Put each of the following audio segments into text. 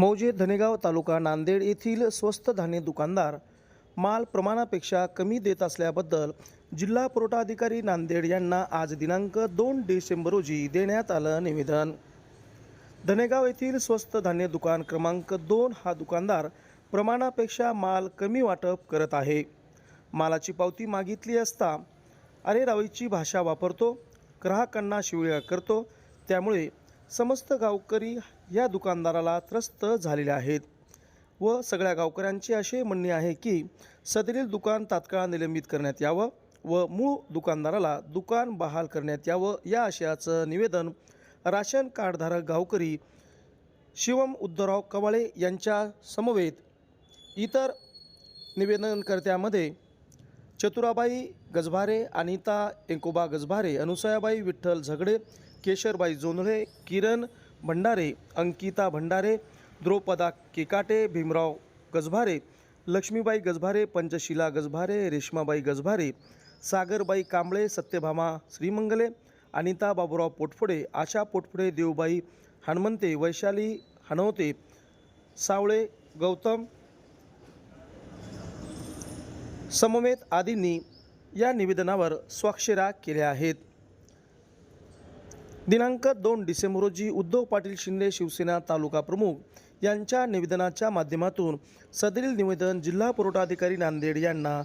मौजे धनेगाव तालुका नांदेड येथील स्वस्त धान्य दुकानदार माल प्रमाणापेक्षा कमी देत असल्याबद्दल जिल्हा पुरवठा अधिकारी नांदेड यांना आज दिनांक दोन डिसेंबर रोजी देण्यात आलं निवेदन. धनेगाव येथील स्वस्त धान्य दुकान क्रमांक दोन हा दुकानदार प्रमाणापेक्षा माल कमी वाटप करत आहे. मालाची पावती मागितली असता अरे रावीची भाषा वापरतो ग्राहकांना शिवळ्या करतो त्यामुळे समस्त गावकरी या दुकानदाराला त्रस्त झालेले आहेत. व सगळ्या गावकऱ्यांची असे म्हणणे आहे की सदरील दुकान तात्काळ निलंबित करण्यात यावं व मूळ दुकानदाराला दुकान बहाल करण्यात यावं या आशयाचं निवेदन राशन कार्डधारक गावकरी शिवम उद्धवराव कवाळे यांच्या समवेत इतर निवेदनकर्त्यामध्ये चतुराबाई गजभारे अनिता एकोबा गजभारे अनुसयाबाई विठ्ठल झगडे केशरबाई जोंधळे किरण भंडारे अंकिता भंडारे द्रौपदा केकाटे भीमराव गजभारे लक्ष्मीबाई गजभारे पंचशिला गजभारे रेश्माबाई गजभारे सागरबाई कांबळे सत्यभामा श्रीमंगले अनिता बाबुराव पोटफुडे आशा पोटफुडे देवबाई हनुमंते वैशाली हनवते सावळे गौतम समवेत आदींनी या निवेदनावर स्वाक्षऱ्या केल्या आहेत. दिनांक दोन डिसेंबर रोजी उद्धव पाटील शिंदे शिवसेना तालुका प्रमुख यांच्या निवेदनाच्या माध्यमातून सदरील निवेदन जिल्हा पुरवठा अधिकारी नांदेड यांना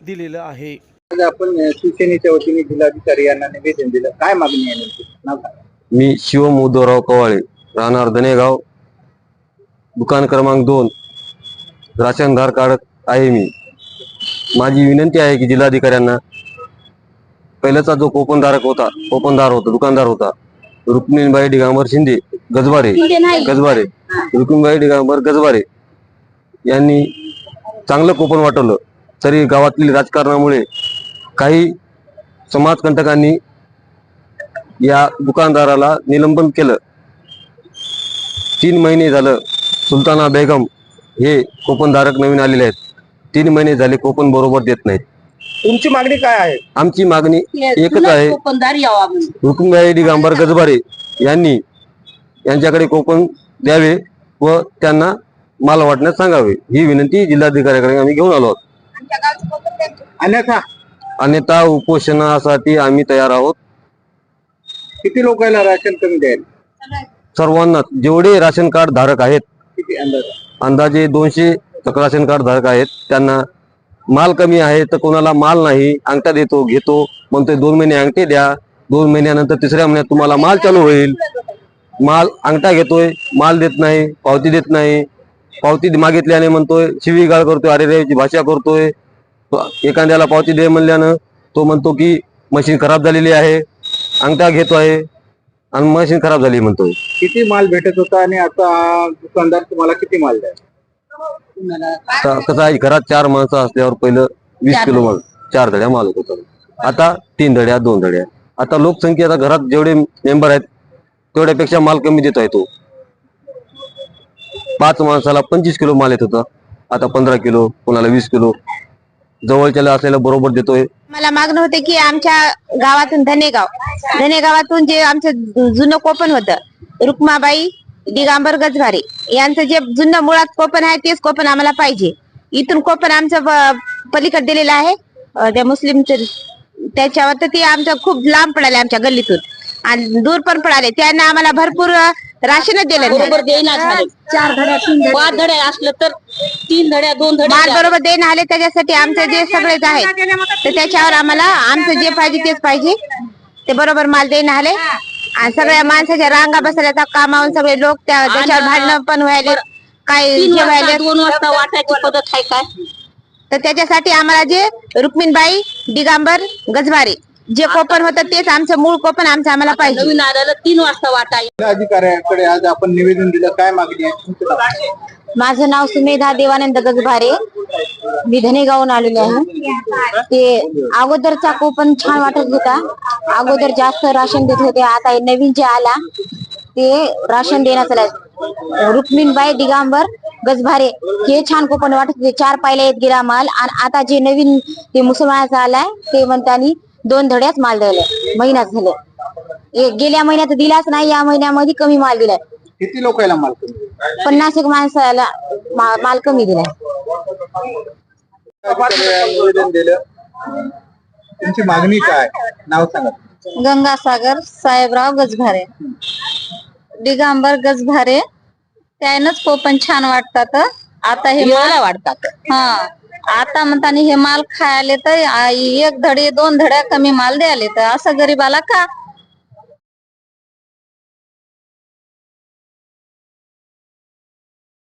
दिलेलं आहे. आज आपण शिवसेनेच्या वतीने जिल्हाधिकारी यांना निवेदन दिलं. काय मागणी आहे. मी शिवम उद्धवराव कवाळे राहणार धनेगाव दुकान क्रमांक दोन राशनधार कार्ड आहे मी. माझी विनंती आहे की जिल्हाधिकाऱ्यांना पहिल्याचा जो कोपनधारक होता कोपनदार होता दुकानदार होता रुक्मिणीबाई दिगंबर शिंदे गजबारे गजबारे रुक्मिणीबाई दिगंबर गजबारे यांनी चांगलं कोपन वाटवलं. तरी गावातील राजकारणामुळे काही समाजकंटकांनी या दुकानदाराला निलंबन केलं. तीन महिने झालं सुलताना बेगम हे कोपनधारक नवीन आलेले आहेत. तीन महिने झाले कोपन बरोबर देत नाहीत. तुमची मागणी काय आहे? आमची मागणी एकच आहे. कोकणदार यावा म्हणून. हुकुमबाई दिगंबर गजबारे यांनी यांच्याकडे कोकण द्यावे व त्यांना माल वाटण्यास सांगावे. ही विनंती जिल्हाधिकाऱ्याकडे आम्ही घेऊन आलो आहोत. अन्यथा? अन्यथा उपोषणासाठी आम्ही तयार आहोत. किती लोकांना राशन कमी द्यायला? सर्वांना जेवढे राशन कार्ड धारक आहेत किती अंदाज? अंदाजे दोनशे राशन कार्ड धारक आहेत त्यांना माल कमी आहे तर कोणाला माल नाही अंगठा देतो घेतो म्हणतोय दोन महिने अंगठे द्या. दोन महिन्यानंतर तिसऱ्या महिन्यात तुम्हाला माल चालू होईल. माल अंगठा घेतोय माल देत नाही पावती देत नाही. पावती मागितल्याने म्हणतोय शिवीगाळ करतोय अरे रेची भाषा करतोय. एखाद्याला पावती दे म्हणल्यानं तो म्हणतो की मशीन खराब झालेली आहे अंगठा घेतो आहे आणि मशीन खराब झाली म्हणतोय. किती माल भेटत होता आणि आता दुकानदार तुम्हाला किती माल द्या कसं आहे घरात चार माणसं असल्यावर पहिलं वीस किलो माल चार धड्या माल होत आता तीन धड्या दोन धड्या. आता लोकसंख्या आता घरात जेवढे मेंबर आहेत तेवढ्यापेक्षा माल कमी देत आहे तो. पाच माणसाला पंचवीस किलो माल येत होता. आता पंधरा किलो कोणाला वीस किलो. जवळच्याला असलेला बरोबर देतोय. मला मागणं होते की आमच्या गावातून धनेगाव धनेगावातून जे आमचं जुनं कोपन होतं रुक्माबाई दिगांबर गजभारे यांचं जे जुनं मुळात कोपन आहे तेच कोपन आम्हाला पाहिजे. इथून कोपन आमचं पलीकडे दिलेलं आहे. त्या मुस्लिम त्याच्यावर तर ते आमचं खूप लांब पडाले आमच्या गल्लीतून. आणि दूर पण पडाले त्यांना आम्हाला भरपूर अं, राशनच दिलं बरोबर देईना झाले चार धड्या पाच धड्या असलं तर तीन धड्या दोन धड्या माल बरोबर देणं आले त्याच्यासाठी आमचे जे सगळेच आहेत तर त्याच्यावर आम्हाला आमचं जे पाहिजे तेच पाहिजे. ते बरोबर माल देणं आले. आणि सगळ्या माणसाच्या रांगा बसल्या त्या कामावून सगळे लोक त्या त्याच्यावर भांडणं पण व्हायले काय तीन वाजता दोन वाजता वाटायची पद्धत आहे काय? तर त्याच्यासाठी आम्हाला जे रुक्मिणबाई दिगांबर गजभारे जे कोपन होतं तेच आमचं मूळ कोपन आमचं आम्हाला पाहिजे. नवीन आलेलं तीन वाजता वाटाय. जिल्हाधिकाऱ्याकडे आज आपण निवेदन दिलं काय मागणी आहे? तुमचं नाव? माझं नाव सुमेधा देवानंद गजभारे. मी धनेगावून आलेले आहे. ते अगोदरचा कोपन छान वाटत होता. अगोदर जास्त राशन देत होते. आता हे नवीन जे आला ते राशन देण्यात चालत रुक्मिणबाई दिगांबर गजभारे हे छान कोपन वाटत होते. चार पायला येत गेला माल. आणि आता जे नवीन ते मुसलमानाचा आलाय ते म्हणतानी दोन धड्याच माल द्यायला महिन्यात झालं. गेल्या महिन्यात दिलाच नाही या महिन्यामध्ये कमी माल दिलाय. किती लोकांना माल पन्नास एक माणसाला माल कमी दिलाय. निवेदन दिलं. तुमची मागणी काय? नाव सांगा. गंगासागर साहेबराव गजभारे. दिगंबर गजभारे. त्यानंच कोपन छान वाटतात. आता हे माल वाटतात. हा आता म्हणताना हे माल खायले तर एक धडे दोन धड्या कमी माल द्यायले तर असं गरीबाला का?